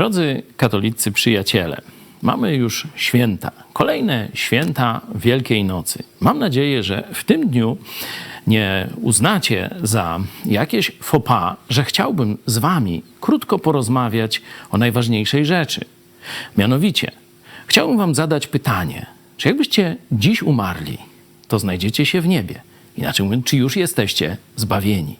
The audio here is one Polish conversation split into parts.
Drodzy katolicy przyjaciele, mamy już święta, kolejne święta Wielkiej Nocy. Mam nadzieję, że w tym dniu nie uznacie za jakieś pas, że chciałbym z wami krótko porozmawiać o najważniejszej rzeczy. Mianowicie, chciałbym wam zadać pytanie, czy jakbyście dziś umarli, to znajdziecie się w niebie? Inaczej mówiąc, czy już jesteście zbawieni?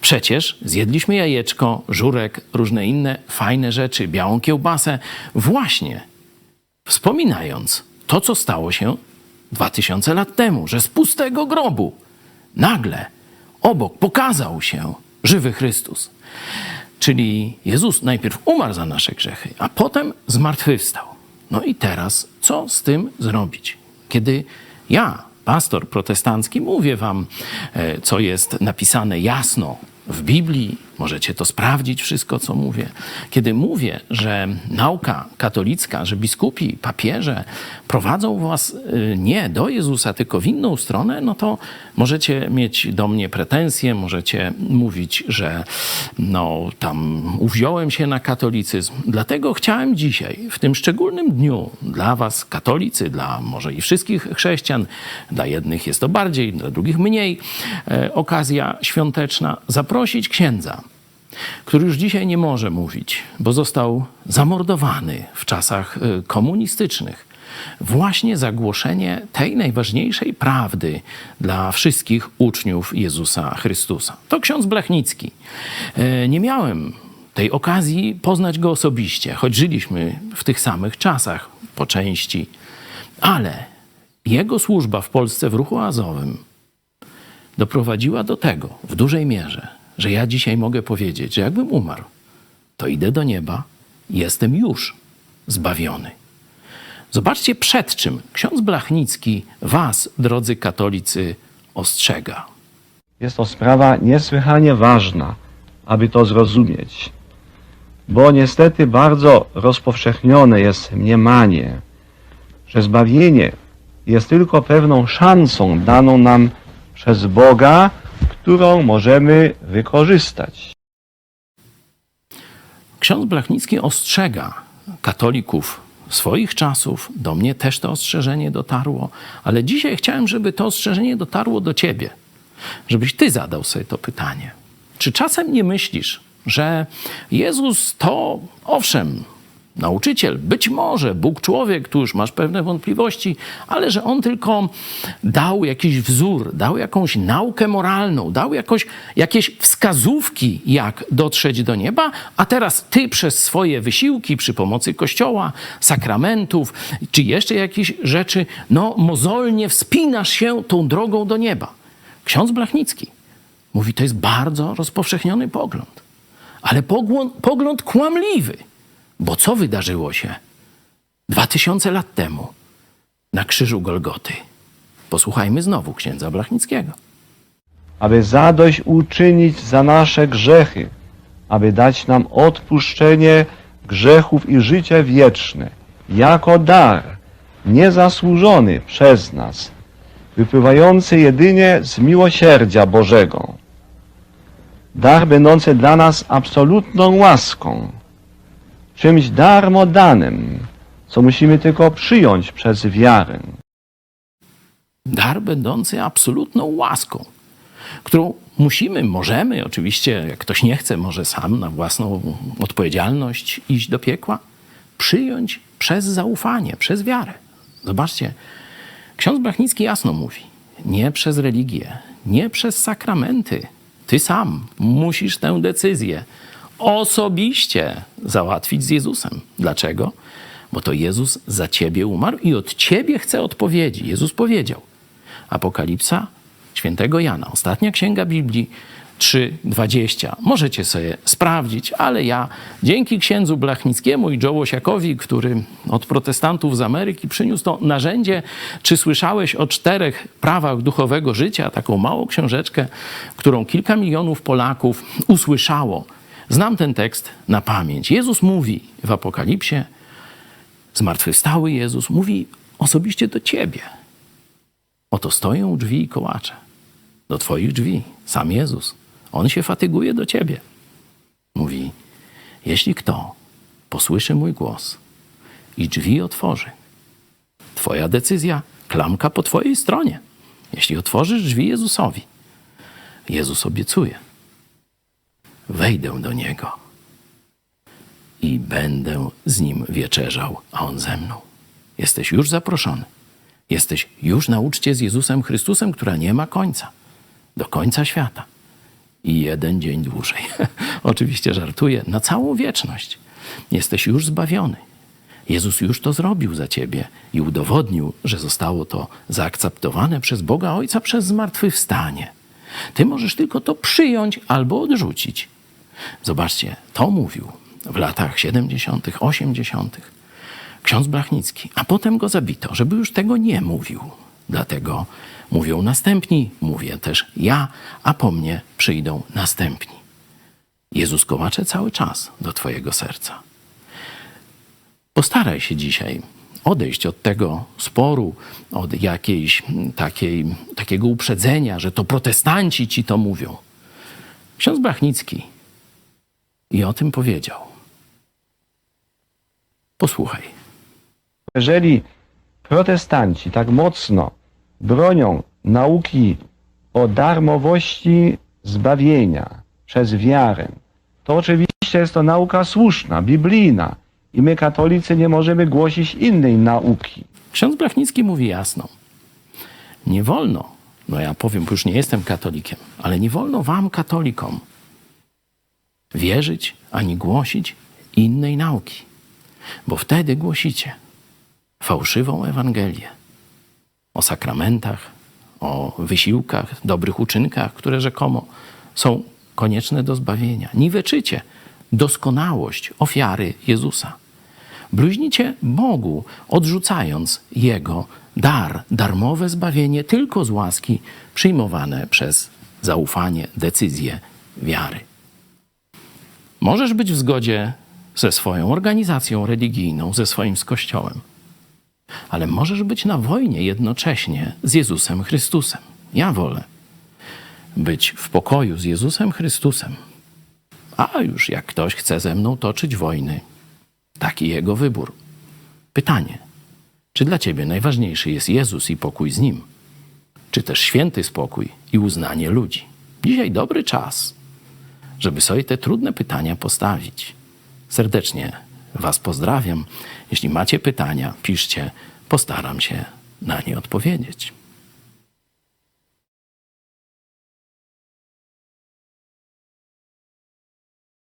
Przecież zjedliśmy jajeczko, żurek, różne inne fajne rzeczy, białą kiełbasę, właśnie wspominając to, co stało się dwa tysiące lat temu, że z pustego grobu nagle obok pokazał się żywy Chrystus. Czyli Jezus najpierw umarł za nasze grzechy, a potem zmartwychwstał. No i teraz co z tym zrobić? Kiedy ja, pastor protestancki, mówię wam, e, co jest napisane jasno w Biblii, możecie to sprawdzić, wszystko co mówię. Kiedy mówię, że nauka katolicka, że biskupi, papieże prowadzą was y, nie do Jezusa, tylko w inną stronę, no to możecie mieć do mnie pretensje, możecie mówić, że no tam uwziąłem się na katolicyzm. Dlatego chciałem dzisiaj, w tym szczególnym dniu, dla was katolicy, dla może i wszystkich chrześcijan, dla jednych jest to bardziej, dla drugich mniej, e, okazja świąteczna, zaprosić księdza, który już dzisiaj nie może mówić, bo został zamordowany w czasach y, komunistycznych. Właśnie zagłoszenie tej najważniejszej prawdy dla wszystkich uczniów Jezusa Chrystusa. To ksiądz Blachnicki. E, Nie miałem tej okazji poznać go osobiście, choć żyliśmy w tych samych czasach po części, ale jego służba w Polsce w ruchu azowym doprowadziła do tego w dużej mierze, że ja dzisiaj mogę powiedzieć, że jakbym umarł, to idę do nieba, jestem już zbawiony. Zobaczcie, przed czym ksiądz Blachnicki was, drodzy katolicy, ostrzega. Jest to sprawa niesłychanie ważna, aby to zrozumieć, bo niestety bardzo rozpowszechnione jest mniemanie, że zbawienie jest tylko pewną szansą daną nam przez Boga, którą możemy wykorzystać. Ksiądz Blachnicki ostrzega katolików swoich czasów, do mnie też to ostrzeżenie dotarło, ale dzisiaj chciałem, żeby to ostrzeżenie dotarło do ciebie, żebyś ty zadał sobie to pytanie. Czy czasem nie myślisz, że Jezus to, owszem, nauczyciel, być może Bóg człowiek, tu już masz pewne wątpliwości, ale że on tylko dał jakiś wzór, dał jakąś naukę moralną, dał jakoś, jakieś wskazówki, jak dotrzeć do nieba, a teraz ty przez swoje wysiłki przy pomocy kościoła, sakramentów, czy jeszcze jakieś rzeczy, no mozolnie wspinasz się tą drogą do nieba. Ksiądz Blachnicki mówi, to jest bardzo rozpowszechniony pogląd, ale pogląd, pogląd kłamliwy. Bo co wydarzyło się dwa tysiące lat temu na krzyżu Golgoty? Posłuchajmy znowu księdza Blachnickiego. aby zadość uczynić za nasze grzechy, aby dać nam odpuszczenie grzechów i życie wieczne, jako dar, niezasłużony przez nas, wypływający jedynie z miłosierdzia Bożego. Dar będący dla nas absolutną łaską, czymś darmo danym, co musimy tylko przyjąć przez wiarę. Dar będący absolutną łaską, którą musimy, możemy, oczywiście, jak ktoś nie chce, może sam na własną odpowiedzialność iść do piekła, przyjąć przez zaufanie, przez wiarę. Zobaczcie, ksiądz Brachnicki jasno mówi, nie przez religię, nie przez sakramenty. Ty sam musisz tę decyzję osobiście załatwić z Jezusem. Dlaczego? Bo to Jezus za ciebie umarł i od ciebie chce odpowiedzi. Jezus powiedział. Apokalipsa świętego Jana, ostatnia księga Biblii 3:20. Możecie sobie sprawdzić, ale ja dzięki księdzu Blachnickiemu i Joe Łosiakowi, który od protestantów z Ameryki przyniósł to narzędzie, czy słyszałeś o czterech prawach duchowego życia, taką małą książeczkę, którą kilka milionów Polaków usłyszało. Znam ten tekst na pamięć. Jezus mówi w Apokalipsie, zmartwychwstały Jezus mówi osobiście do ciebie. Oto stoją drzwi i kołacze. Do twoich drzwi. Sam Jezus. On się fatyguje do ciebie. Mówi, jeśli kto posłyszy mój głos i drzwi otworzy. Twoja decyzja, klamka po Twojej stronie. Jeśli otworzysz drzwi Jezusowi, Jezus obiecuje: Wejdę do Niego i będę z Nim wieczerzał, a On ze mną. Jesteś już zaproszony. Jesteś już na uczcie z Jezusem Chrystusem, która nie ma końca. Do końca świata. I jeden dzień dłużej. Oczywiście żartuję, na całą wieczność. Jesteś już zbawiony. Jezus już to zrobił za ciebie i udowodnił, że zostało to zaakceptowane przez Boga Ojca przez zmartwychwstanie. Ty możesz tylko to przyjąć albo odrzucić. Zobaczcie, to mówił w latach 70., 80. ksiądz Blachnicki, a potem go zabito, żeby już tego nie mówił. Dlatego mówią następni, mówię też ja, a po mnie przyjdą następni. Jezus kołacze cały czas do Twojego serca. Postaraj się dzisiaj odejść od tego sporu, od jakiejś takiej, takiego uprzedzenia, że to protestanci ci to mówią. Ksiądz Brachnicki i o tym powiedział. Posłuchaj. Jeżeli protestanci tak mocno bronią nauki o darmowości zbawienia przez wiarę, to oczywiście jest to nauka słuszna, biblijna i my katolicy nie możemy głosić innej nauki. Ksiądz Brachnicki mówi jasno. Nie wolno, no ja powiem, bo już nie jestem katolikiem, ale nie wolno wam, katolikom, wierzyć ani głosić innej nauki, bo wtedy głosicie fałszywą Ewangelię o sakramentach, o wysiłkach, dobrych uczynkach, które rzekomo są konieczne do zbawienia. Niweczycie doskonałość ofiary Jezusa. Bluźnicie Bogu, odrzucając Jego dar, darmowe zbawienie tylko z łaski, przyjmowane przez zaufanie, decyzję wiary. Możesz być w zgodzie ze swoją organizacją religijną, ze swoim z Kościołem, ale możesz być na wojnie jednocześnie z Jezusem Chrystusem. Ja wolę być w pokoju z Jezusem Chrystusem, a już jak ktoś chce ze mną toczyć wojny, taki jego wybór. Pytanie: czy dla ciebie najważniejszy jest Jezus i pokój z nim, czy też święty spokój i uznanie ludzi? Dzisiaj dobry czas, żeby sobie te trudne pytania postawić. Serdecznie Was pozdrawiam. Jeśli macie pytania, piszcie, postaram się na nie odpowiedzieć.